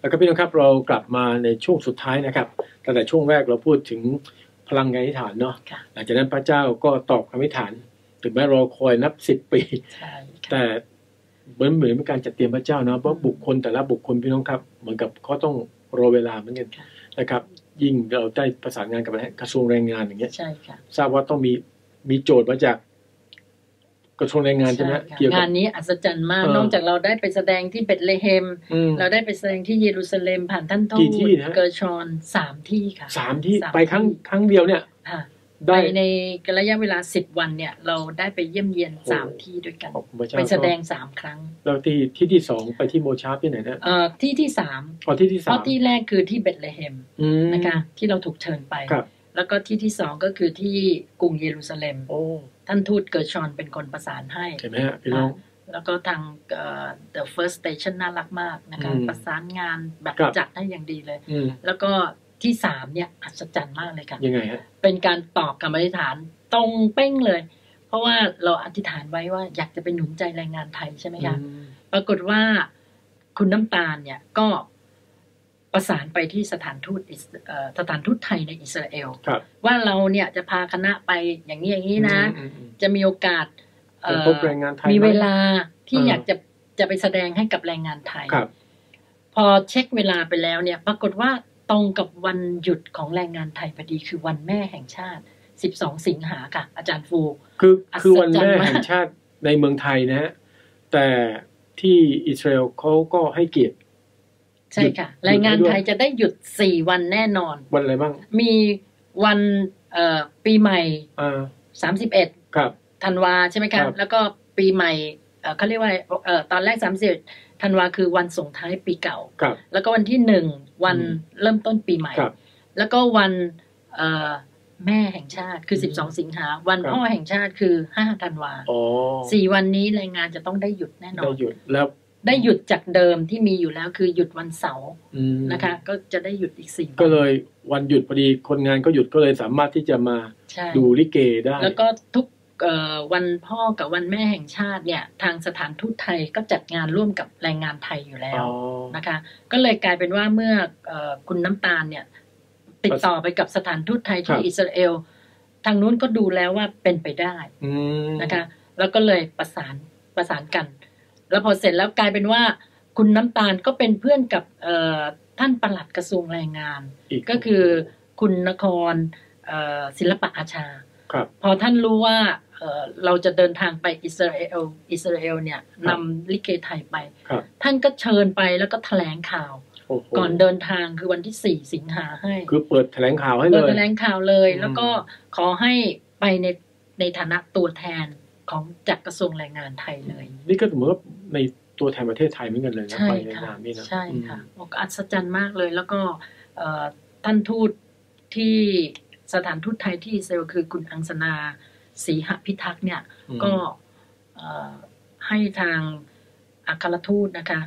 แล้วก็พี่น้องครับเรากลับมาในช่วงสุดท้ายนะครับตั้งแต่ช่วงแรกเราพูดถึงพลังงานอธิษฐานเนาะค่ะหลังจากนั้นพระเจ้าก็ตอบคำอธิษฐาน ถึงแม้รอคอยนับสิบปีใช่ค่ะแต่เหมือนเหมือนเป็นการจัดเตรียมพระเจ้าเนาะเพราะบุคคลแต่ละบุคคลพี่น้องครับเหมือนกับเขาต้องรอเวลาเหมือนกันนะครับ ยิ่งเราได้ประสานงานกับกระทรวงแรงงานอย่างเงี้ยใช่ค่ะทราบว่าต้องมีมีโจทย์มาจาก กระทรวงแรงงานใช่ไหมค่ะเกี่ยวกังาบนนี้อัศจรรย์มากเออนอกจากเราได้ไปแสดงที่เบตเลเฮมอืมเราได้ไปแสดงที่เยรูซาเล็มผ่านท่านทูกี่ตที่นะเกอร์ชอนสามที่ค่ะสามที่สามไปครั้งที่ครั้งเดียวเนี่ยค่ะไปได้ในระยะเวลาสิบวันเนี่ย เราได้ไปเยี่ยมเยียนโอ้สามที่ด้วยกันขอบคุณพระเจ้าไปแสดงสามครั้งแล้วที่ที่ที่สองไปที่โมชาร์ปที่ไหนนะเอ่อที่ที่สามอ๋อที่ที่เพสามราะที่แรกคือที่เบตเลเฮมอืมนะคะที่เราถูกเชิญไปครับ แล้วก็ที่ที่สองก็คือที่กรุงเยรูซาเล็มโอ้ท่านทูตเกิร์ชอนเป็นคนประสานให้เห็นไหมฮะพี่น้องแล้วก็ทางเอ่อ The First Station น่ารักมากนะคะอืมประสานงานแบบครับจัดให้อย่างดีเลยอืมแล้วก็ที่สามเนี่ยอัศจรรย์มากเลยค่ะยังไงฮะเป็นการตอบคำอธิษฐานตรงเป้งเลย เพราะว่าเราอธิษฐานไว้ว่าอยากจะไปหนุนใจแรงงานไทยใช่ไหมคะอืมปรากฏว่าคุณน้ำตาลเนี่ยก็ ประสานไปที่สถานทูตอิสเอ่อสถานทูตไทยในอิสราเอลครับว่าเราเนี่ยจะพาคณะไปอย่างนี้อย่างนี้นะอืมอืมจะมีโอกาสเอ่จะอพบแรงงานไทยมีไหเวลาที่เออออยากจะจะไปแสดงให้กับแรงงานไทยครับพอเช็คเวลาไปแล้วเนี่ย ปรากฏว่าตรงกับวันหยุดของแรงงานไทยพอดีคือวันแม่แห่งชาติ 12 สิงหาค่ะ อาจารย์ฟู คืออัศจรรย์คือวันแม่มากแห่งชาติในเมืองไทยนะฮะแต่ที่อิสราเอลเขาก็ให้เกียรติ ใช่ค่ะหยุดแรงงานหยุดด้วยไทยจะได้หยุด4วันแน่นอน วันอะไรบ้าง มีวันเอ่อปีใหม่อ่า31ครับธันวาใช่ไหมครัคะบแล้วก็ปีใหม่เอ่อเขาเรียกว่าเอ่อตอนแรก31ธันวาคือวันส่งท้ายปีเก่าครับแล้วก็วันที่หนึ่งวันอืมเริ่มต้นปีใหม่ครับแล้วก็วันเอ่อแม่แห่งชาติคืออืม12 สิงหา วันครับพ่อแห่งชาติคือ 5 ธันวาอ๋อสี่วันนี้แรงงานจะต้องได้หยุดแน่นอได้นหยุด แล้ว ได้หยุดจากเดิมที่มีอยู่แล้วคือหยุดวันเสาร์อืมนะคะ ก็จะได้หยุดอีกสี่วันก็เลยวันหยุดพอดีคนงานก็หยุดก็เลยสามารถที่จะมาใช่ดูลิเกได้ แล้วก็ทุกเอ่อวันพ่อกับวันแม่แห่งชาติเนี่ย ทางสถานทูตไทยก็จัดงานร่วมกับแรงงานไทยอยู่แล้วอ๋อนะคะ ก็เลยกลายเป็นว่าเมื่อเออคุณน้ำตาลเนี่ย ติดต่อไปกับสถานทูตไทยครัที่บอิสราเอล ทางนู้นก็ดูแล้วว่าเป็นไปได้อืมนะคะ แล้วก็เลยประสานประสานกัน แล้วพอเสร็จแล้วกลายเป็นว่า คุณน้ำตาลก็เป็นเพื่อนกับเอ่อท่านปลัดกระทรวงแรงงานอีกก็คือคุณนครเอ่อศิลปะอาชาครับพอท่านรู้ว่าเอ่อเราจะเดินทางไปอิสราเอลอิสราเอลเนี่ยครับนำลิเกไทยไปครับท่านก็เชิญไปแล้วก็แถลงข่าวโอ้โหก่อนเดินทางคือวันที่สี่สิงหาให้ คือเปิดแถลงข่าวให้เลเปิดยแถลงข่าวเลยอืมแล้วก็ขอให้ไปในในฐานะตัวแทน ของจากกระทรวงแรงงานไทยเลย นี่ก็เหมือนว่าในตัวแทนประเทศไทยเหมือนกันเลยนะใช่ไปในค่ะนามนี้นะใช่ค่ะอืมโอ้อัศจรรย์มากเลยแล้วก็เอ่อท่านทูตที่สถานทูตไทยที่อิสราเอลคือคุณอังสนาศรีหพิทักษ์เนี่ยอืมก็เอ่อให้ทางอัครทูตนะคะ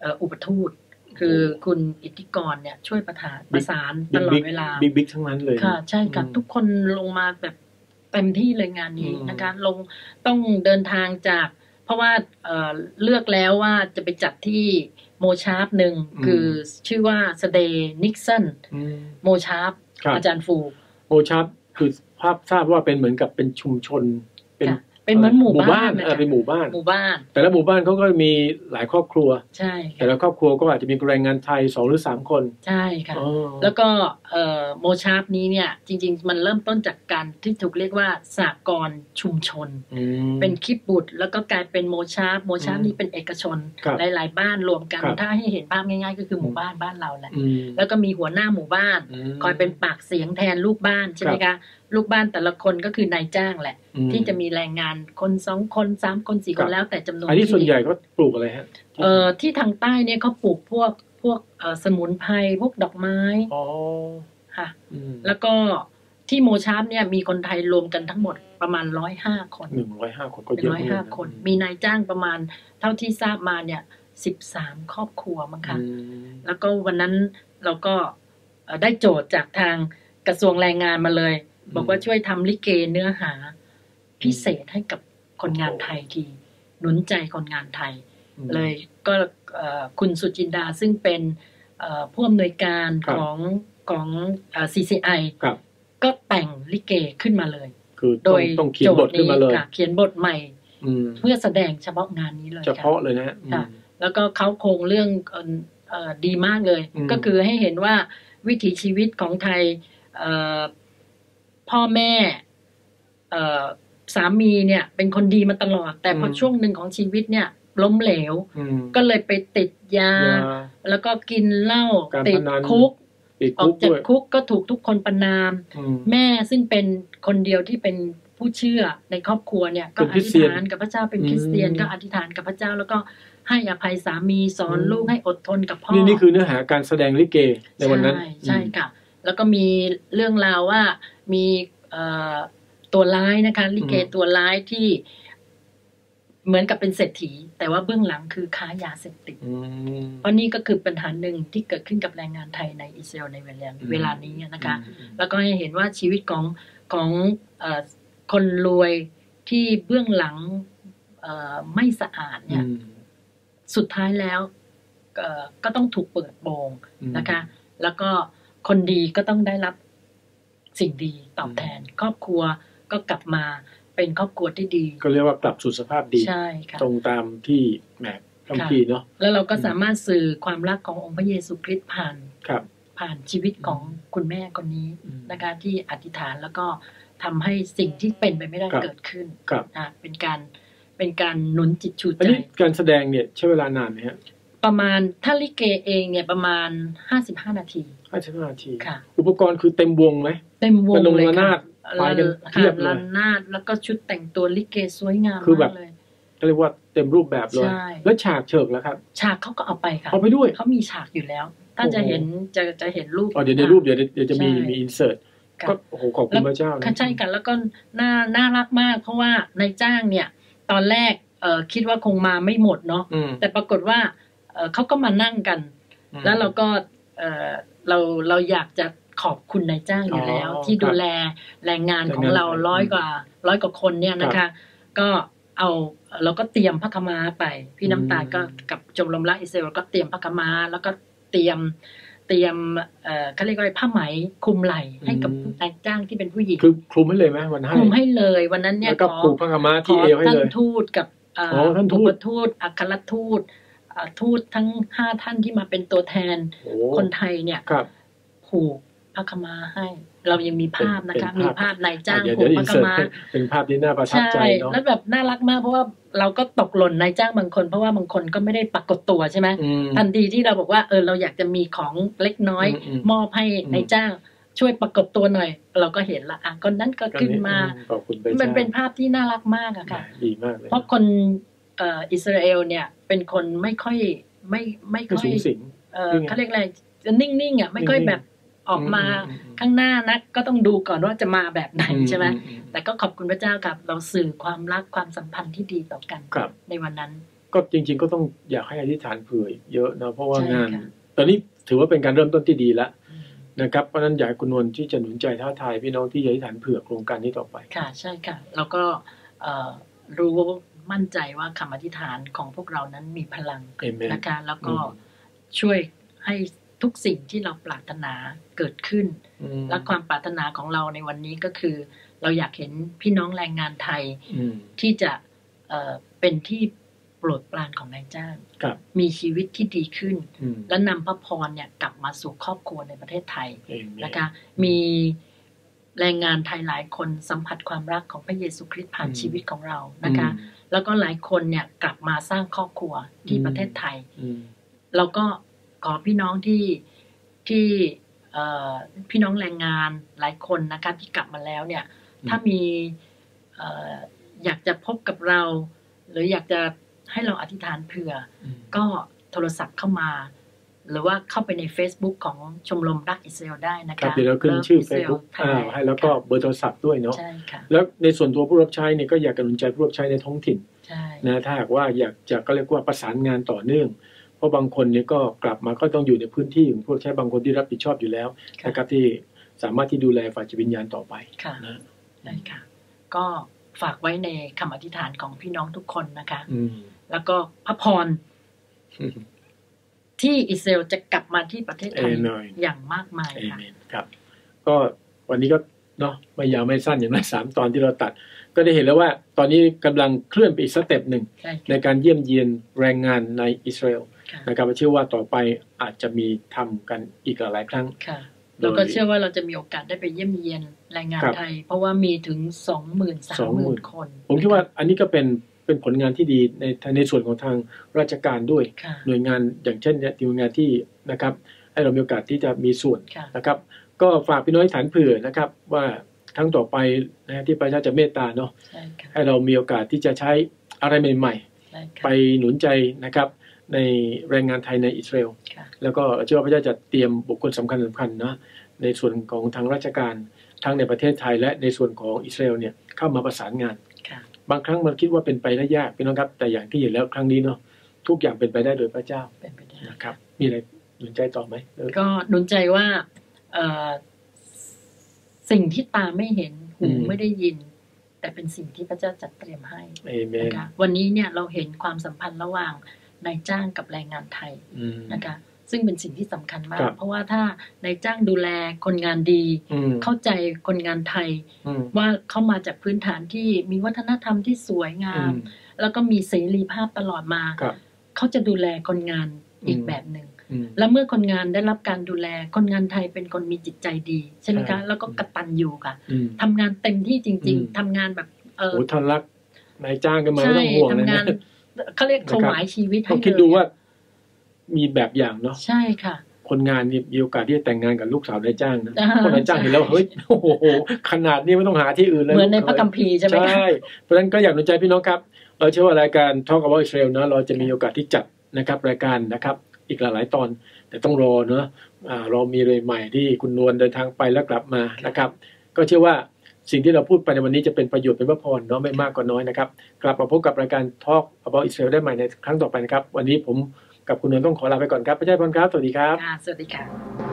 เอ่ออุปทูตคือคุณอิทธิกรเนี่ยช่วยประทานประสานตลอดเวลาบิ๊กบิ๊กทั้งนั้นเลยค่ะใช่ค่ะอืมทุกคนลงมาแบบ เต็มที่เลยงานนี้อืมนะคะ ลงต้องเดินทางจาก เพราะว่าเอ่อเลือกแล้วว่าจะไปจัดที่โมชาร์ปหนึ่งคือชื่อว่าสเดย์นิกสันอืมโมชาร์ปครับอาจารย์ฟูโอชับคือภาพทราบว่าเป็นเหมือนกับเป็นชุมชน เป็นค่ะ เป็นเหมือนหมู่บ้านเออนะคะเป็นหมู่บ้านหมู่บ้าน แต่ละหมู่บ้านเขาก็มีหลายครอบครัว ใช่แต่ค่ะละครอบครัวก็อาจจะมีแรงงานไทยสองหรือสามคน ใช่ค่ะอ๋อแล้วก็เอ่อโมชาร์ปนี้เนี่ย จริง ๆ มันเริ่มต้นจากการที่ถูกเรียกว่าสากลชุมชนอืมเป็นคิปบุตรแล้วก็กลายเป็นโมชาร์ปโมชาร์ปอืมนี่เป็นเอกชนครับหลายๆ บ้านรวมกันครับถ้าให้เห็นภาพง่าย ๆ ก็คือหมู่บ้านบ้านเราแหละอืมแล้วก็มีหัวหน้าหมู่บ้านมคอยเป็นปากเสียงแทนลูกบ้านใช่ไหมคะลูกบ้านแต่ละคนก็คือนายจ้างแหละอืมที่จะมีแรงงานคนสองคนสามคนสี่คครับนแล้วแต่จำนวนอันนี้ที่ส่วนใหญ่ก็ปลูกอะไรฮะเอ่อที่ทางใต้เนี่ยเขาปลูกพวกพวกเอ่อสมุนไพรพวกดอกไม้อ๋อค่ะอืมแล้วก็ที่โมชาร์ปเนี่ยมีคนไทยรวมกันทั้งหมดประมาณร้อยห้าคนหนึ่งร้อยห้าคนก็เป็นเยอะร้อยเหมืห้ากัะคน มีนายจ้างประมาณ เท่าที่ทราบมาเนี่ยสิบสามครอบครัวมั้งคะอืมแล้วก็วันนั้นเราก็เอ่อได้โจทย์จากทางกระทรวงแรงงานมาเลย บอกว่าช่วยทำลิเกเนื้อหา พิเศษให้กับคนงานไทยทีหนุนใจคนงานไทยอืมเลยก็เอ่อคุณสุจินดาซึ่งเป็นเอ่อผู้อำนวยการครับของของเอ่อ CCI ครับก็แต่งลิเกขึ้นมาเลย คือโดต้องยต้องเขียนบทขึ้นมาเลยค่ะเขียนบทใหม่อืมเพื่อแสดงเฉพาะงานนี้เลยเฉค่ะพาะเลยนะอืมค่ะแล้วก็เขาโครงเรื่องเอ่อเอ่อดีมากเลยอืมก็คือให้เห็นว่าวิถีชีวิตของไทยเอ่อ พ่อแม่เอ่อสามีเนี่ย เป็นคนดีมาตลอด แต่พอช่วงหนึ่งของชีวิตเนี่ย ล้มเหลวอืมก็เลยไปติดยายา แล้วก็กินเหล้าการติดพนันคุกติดออคุกกจากด้วยคุกก็ถูกทุกคนประนามอืมแม่ซึ่งเป็นคนเดียวที่เป็นผู้เชื่อในครอบครัวเนี่ย ก็เป็นอคริสธิษเตียนฐานกับพระเจ้าเป็นคริสเตียนอืมก็อธิษฐานกับพระเจ้าแล้วก็ให้อภัยสามีสอนอืมลูกให้อดทนกับพ่อ นี่นี่คือเนื้อหาการแสดงลิเกในวันนั้น ใช่ใช่อืมค่ะ แล้วก็มีเรื่องราวว่ามีเอ่อตัวร้ายนะคะลิเกอืมตัวร้ายที่เหมือนกับเป็นเศรษฐี แต่ว่าเบื้องหลังคือค้ายาเสพติดอืมเพราะนี่ก็คือปัญหาหนึ่งที่เกิดขึ้นกับแรงงานไทยในอิสราเอลในเวลาอืมเวลานี้นะคะอืมแล้วก็ให้เห็นว่าชีวิตของของเออคนรวยที่เบื้องหลังเอ่อไม่สะอาดเนี่ยอืมสุดท้ายแล้วเอ่อก็ต้องถูกเปิดโปงอืมนะคะ แล้วก็ คนดีก็ต้องได้รับสิ่งดีตอบแทน ครอบครัวก็กลับมาเป็นครอบครัวที่ดี ก็เรียกว่ากลับสู่สภาพดีใช่ค่ะตรงตามที่แหมคำพีร์เนาะแล้วเราก็สามารถสื่อความรักขององค์พระเยซูคริสต์ผ่านครับ ผ่านชีวิตของคุณแม่คนนี้อืมนะคะ ที่อธิษฐานแล้วก็ทำให้สิ่งที่เป็นไปไม่ได้ครับเกิดขึ้นครับนะเป็นการเป็นการหนุนจิตชูอันใจนี้การแสดงเนี่ยใช้เวลานานไหมฮะประมาณถ้าลิเกเองเนี่ยประมาณ55นาที ห้าสิบห้านาทีค่ะอุปกรณ์คือเต็มวงไหมเต็มวงระนงเลยระนาค่ะดไปกันเพียบเลยระนาดแล้วก็ชุดแต่งตัวลิเกสวยงามคือแบบมากเลยก็เรียกว่าเต็มรูปแบบเลยใช่แล้วฉากเฉิกแล้วครับ ฉากเขาก็เอาไปค่ะเอาไปด้วยเขามีฉากอยู่แล้ว ถ้าจะโอ้โหเห็นจะจะเห็นรูปอ๋อเดี๋ยวในรูปเดี๋ยวเดี๋ยวจะมีใช่มีอินเสิร์ตค่ะก็โอ้โหขอบคุณพระเจ้านะค่ะใช่กันแล้วก็น่าน่ารักมาก เพราะว่านายจ้างเนี่ย ตอนแรกเอ่อคิดว่าคงมาไม่หมดเนาะอืมแต่ปรากฏว่าเอ่อเขาก็มานั่งกันอืมแล้วเราก็ เอ่อเราเราอยากจะขอบคุณนายจ้างอยู่แล้วอ๋อที่ครับดูแลแรงงานของแรงงานเราไทยร้อยกว่า ร้อยกว่าคนเนี่ยนะครัคะบก็เอาเราก็เตรียมพระขาวมาไป พี่น้ำตาลอืมก็ก็กับจมรมรักอิสราเอลก็เตรียมพระขาวมาแล้วก็เตรียมเตรียมเอ่อเขาเรียกว่าอะไรผ้าไหมคลุมไหล่ให้กับอืมนายจ้างที่เป็นผู้หญิงคือคลุมให้เลยไหมวันให้คลุมให้เลยวันนั้นเนี่ยแล้วก็ขอผูกผ้าขาวม้าขที่อเอวให้ท่านเลยทูตกับเอ่ออ๋อท่านทูตอุปทูตอัครทูตเอ่อ ทูตทั้งห้าท่านที่มาเป็นตัวแทนโอ้คนไทยเนี่ยครับผูกผ้าขาวมาให้ เรายังมีภาพนะคะเป็นมีภาพภาพนายจ้างเดี๋ยวผูเดี๋กยวอิผ้านขาวเสิร์ตมาให้เป็นภาพที่น่าประทับใจใช่เนาะแล้วแบบน่ารักมากเพราะว่าเราก็ตกหล่นนายจ้างบางคน เพราะว่าบางคนก็ไม่ได้ปรากฏตัวใช่ไหมอืมทันทีที่เราบอกว่าเออเราอยากจะมีของเล็กน้อยอืมอืมมอบให้อืมนายจ้างช่วยปรากฏตัวหน่อย เราก็เห็นละอะคนนั้นก็ขึ้นมาอืขอบคุณพระเจ้ามันเป็นภาพที่น่ารักมากอะค่ะดีมากเลยเพราะคนเอ่ออิสราเอลเนี่ยเป็นคนไม่ค่อยไม่ไม่ไม่ค่อสูยงสิงเอ่อนี่ไงเขาเรียกอะไรจะนิ่งๆอะไม่ค่อยนิ่งๆแบบออกมาอืมข้างหน้านักก็ต้องดูก่อนว่าจะมาแบบไหนอืใช่ไหมอือืแต่ก็ขอบคุณพระเจ้ากับเราสื่อความรักความสัมพันธ์ที่ดีต่อกันครับในวันนั้น ก็จริง ๆ ก็ต้องอยากให้อธิษฐานเผื่อเยอะนะเพราะว่าใช่งานค่ะตอนนี้ถือว่าเป็นการเริ่มต้นที่ดีแล้วนะครับเพราะฉะนั้นอยากให้คุณนวลที่จะหนุนใจท้าทายพี่น้องที่จะอธิษฐานเผื่อโครงการนี้ต่อไปค่ะใช่ค่ะแล้วก็เอ่อรู้ มั่นใจว่าคำอธิษฐานของพวกเรานั้นมีพลังเอเมนนะคะแล้วก็อืมช่วยให้ทุกสิ่งที่เราปรารถนาเกิดขึ้นอืมและความปรารถนาของเราในวันนี้ก็คือ เราอยากเห็นพี่น้องแรงงานไทยอืมที่จะเอ่อเป็นที่โปรดปรานของนายจ้างครับมีชีวิตที่ดีขึ้นอืมและนำพระพรเนี่ยกลับมาสู่ครอบครัวในประเทศไทยเอเมนนะคะมีแรงงานไทยหลายคนสัมผัสความรักของพระเยซูคริสต์ผ่านอืมชีวิตของเรานะคะ แล้วก็หลายคนเนี่ยกลับมาสร้างครอบครัวที่อืมประเทศไทยอืมเราก็ขอพี่น้องที่ที่เอ่อพี่น้องแรงงานหลายคนนะคะที่กลับมาแล้วเนี่ยอืมถ้ามีเอ่ออยากจะพบกับเรา หรืออยากจะให้เราอธิษฐานเผื่ออืมก็โทรศัพท์เข้ามา หรือว่าเข้าไปใน Facebook ของชมรมรักอิสราเอลได้นะครัคะบเดี๋ยวเราขึ้นชื่อ Love Israel Facebook อ่า Thailand ให้แล้วก็เบอร์โทรศัพท์ด้วยเนาะใช่ค่ะแล้วในส่วนตัวผู้รับใช้เนี่ยก็อยากกำลังใจผู้รับใช้ในท้องถิ่นใช่นะถ้าหากว่าอยากจะก็เรียกว่าประสานงานต่อเนื่องเพราะบางคนเนี่ยก็กลับมาก็ต้องอยู่ในพื้นที่ของผู้รับใช้บางคนที่รับผิดชอบอยู่แล้วนะครับที่สามารถที่ดูแลฝ่ายจิตวิญญาณต่อไปค่ะนะใช่ค่ะ ก็ฝากไว้ในคำอธิษฐานของพี่น้องทุกคนนะคะอืมแล้วก็พระพร ที่อิสราเอลจะกลับมาที่ประเทศไทยเอเมนอย่างมากมายเอค่ะเมนครับ ก็วันนี้ก็เนาะไม่ยาวไม่สั้นอย่างนั้นสามตอนที่เราตัด ก็ได้เห็นแล้วว่าตอนนี้กำลังเคลื่อนไปอีกสเต็ปหนึ่งใช่ในค่ะการเยี่ยมเยียนแรงงานในอิสราเอลค่ะนะครับเชื่อว่าต่อไปอาจจะมีทำกันอีกหลายๆครั้งค่ะโดยแล้วก็เชื่อว่าเราจะมีโอกาสได้ไปเยี่ยมเยียนแรงงานครับไทย เพราะว่ามีถึงสองหมื่นสามหมื่น20,000คน ผมคิดว่าอันนี้ก็เป็น เป็นผลงานที่ดีในในส่วนของทางราชการด้วยค่ะหน่วยงานอย่างเช่นเนี่ยหน่วยงานที่นะครับ ให้เรามีโอกาสที่จะมีส่วนค่ะนะครับ ก็ฝากพี่น้อยฐานเผื่อนะครับว่าครั้งต่อไปนะฮะที่พระเจ้าจะเมตตาเนาะใช่ค่ะให้เรามีโอกาสที่จะใช้อะไรใหม่ใช่ๆค่ะไปหนุนใจนะครับในแรงงานไทยในอิสราเอลค่ะแล้วก็เชื่อว่าพระเจ้าจะเตรียมบุคคลสำคัญสำคัญนะในส่วนของทางราชการทั้งในประเทศไทยและในส่วนของอิสราเอลเนี่ยเข้ามาประสานงานค่ะ บางครั้งมันคิดว่าเป็นไปได้ยากพี่น้องครับ แต่อย่างที่เห็นแล้วครั้งนี้เนาะทุกอย่างเป็นไปได้โดยพระเจ้าเป็นไปได้นะครับ มีอะไรหนุนใจต่อไหมเออก็หนุนใจว่าเอ่อสิ่งที่ตาไม่เห็นหูอืมไม่ได้ยิน แต่เป็นสิ่งที่พระเจ้าจัดเตรียมให้เอเมนนะคะวันนี้เนี่ยเราเห็นความสัมพันธ์ระหว่างนายจ้างกับแรงงานไทยอืมนะคะ ซึ่งเป็นสิ่งที่สำคัญมาครักบเพราะว่าถ้านายจ้างดูแลคนงานดีอืมเข้าใจคนงานไทยอืมว่าเข้ามาจากพื้นฐานที่มีวัฒนธรรมที่สวยงาอืมมแล้วก็มีเสรีภาพตลอดมาครับเขาจะดูแลคนงานอีกอืมแบบหนึ่งอืมแล้วเมื่อคนงานได้รับการดูแล คนงานไทยเป็นคนมีจิตใจดีใช่ไหมใช่คะแล้วก็กตัญญูค่ะอืมทำงานเต็มที่จริงอืมๆทำงานแบบเออโอ้ท่านรักนายจ้างกันมาไม่ใช่ต้องห่วงเลยทำงานะนเขาเรียกนะครับถวายชีวิตต้ให้องเลยคิดดูว่า มีแบบอย่างเนาะใช่ค่ะ คนงานนี่มีโอกาสที่จะแต่งงานกับลูกสาวนายจ้างนะอ่าคนนายจ้างเห็นแล้วเฮ้ยโอ้โหขนาดนี้ไม่ต้องหาที่อื่นเลยเหมือนในลูกพระคัมภีร์ใช่ไหมคะใช่เพราะฉะนั้นก็อยากหนุนใจพี่น้องครับเราเชื่อว่ารายการ Talk about Israel นะเราจะมีโอกาสที่จัดนะครับรายการนะครับ อีกหลายๆตอนแต่ต้องรอเนอะอ่ารอมีเลยใหม่ที่คุณนวลเดินทางไปแล้วกลับมานะครับ ก็เชื่อว่าสิ่งที่เราพูดไปในวันนี้จะเป็นประโยชน์เป็นพระพรเนาะไม่มากก็น้อยนะครับ กลับมาพบกับรายการ Talk about Israel ได้ใหม่ในครั้งต่อไปนะครับ วันนี้ผม กับคุณนวลต้องขอลาไปก่อนครับพระเจ้าพรครับ สวัสดีครับ สวัสดีค่ะ